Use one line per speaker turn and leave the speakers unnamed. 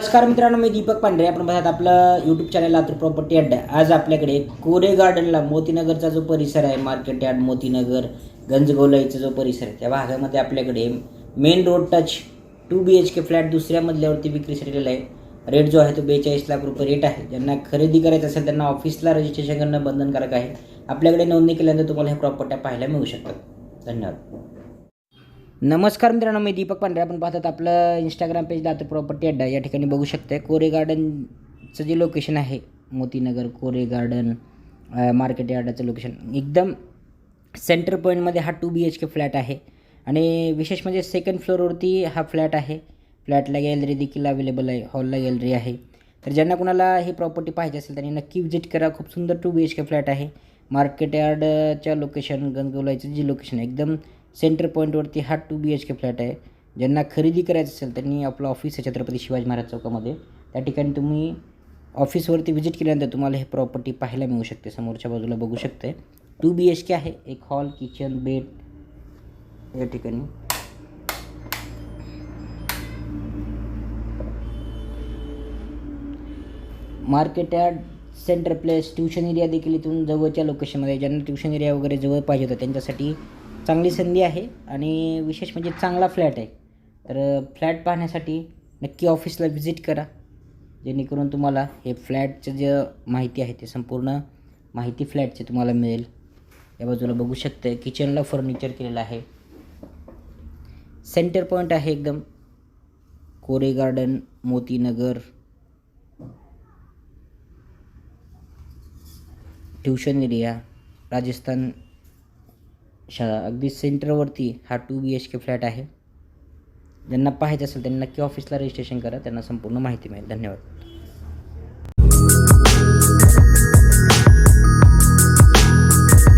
नमस्कार मित्रांनो मी दीपक पांढरे. आपण बघत आपलं यूट्यूब चॅनल लातूर प्रॉपर्टी अड्डा आज आपल्याकडे कोरे गार्डनला मोतीनगरचा जो परिसर आहे मार्केट यार्ड मोतीनगर गंजगोलाईचा जो परिसर आहे त्या भागामध्ये आपल्याकडे main road touch to B H K flat दुसऱ्या मजल्यावरती विक्रीसाठी आहे. रेट जो आहे तो बेचाळीस लाख रुपये रेट आहे. ज्यांना खरेदी करायचं असेल त्यांना ऑफिसला रजिस्ट्रेशन करणं बंधनकारक आहे. आपल्याकडे नोंदणी केल्यानंतर तुम्हाला ह्या प्रॉपर्ट्या पाहायला मिळू शकतात. धन्यवाद. नमस्कार मित्रांनो मी दीपक पांढरे. आपण पाहतात आपलं इंस्टाग्राम पेज दातर प्रॉपर्टी अड्डा. या ठिकाणी बघू शकते कोरे गार्डनचं जे लोकेशन आहे मोतीनगर कोरे गार्डन मार्केट यार्डाचं लोकेशन एकदम सेंटर पॉईंटमध्ये हा two B H K flat आहे. आणि विशेष म्हणजे सेकंड फ्लोअरवरती हा फ्लॅट आहे. फ्लॅटला गॅलरी देखील अवेलेबल आहे. हॉलला गॅलरी आहे. तर ज्यांना कुणाला ही प्रॉपर्टी पाहिजे असेल त्यांनी नक्की विजिट करा. खूप सुंदर two B H K flat आहे. मार्केट यार्डच्या लोकेशन गंगवलाईचं जे लोकेशन आहे. एकदम सेंटर पॉईंटवरती हा two B H K flat आहे. ज्यांना खरेदी करायचं असेल त्यांनी आपलं ऑफिस आहे छत्रपती शिवाजी महाराज चौकामध्ये. त्या ठिकाणी तुम्ही ऑफिसवरती व्हिजिट केल्यानंतर तुम्हाला हे प्रॉपर्टी पाहायला मिळू शकते. समोरच्या बाजूला बघू शकते. टू बी एच के आहे. एक हॉल किचन बेड या ठिकाणी. Market yard centre place tuition area देखील इथून जवळच्या लोकेशनमध्ये ज्यांना ट्युशन एरिया वगैरे जवळ पाहिजे होतं त्यांच्यासाठी चांगली संधी आहे आणि विशेष म्हणजे चांगला फ्लॅट आहे. तर फ्लॅट पाहण्यासाठी नक्की ऑफिसला व्हिजिट करा. जेणेकरून तुम्हाला हे फ्लॅटचं जे माहिती आहे ते संपूर्ण माहिती फ्लॅटची तुम्हाला मिळेल. या बाजूला बघू शकते किचनला फर्निचर केलेलं आहे. सेंटर पॉईंट आहे एकदम. Kore garden Motinagar. Tuition area Rajasthan शा अगदी सेंटरवरती हा two B H K flat आहे. ज्यांना पाहायचं असेल त्यांना नक्की ऑफिसला रजिस्ट्रेशन करा त्यांना संपूर्ण माहिती मिळेल. धन्यवाद.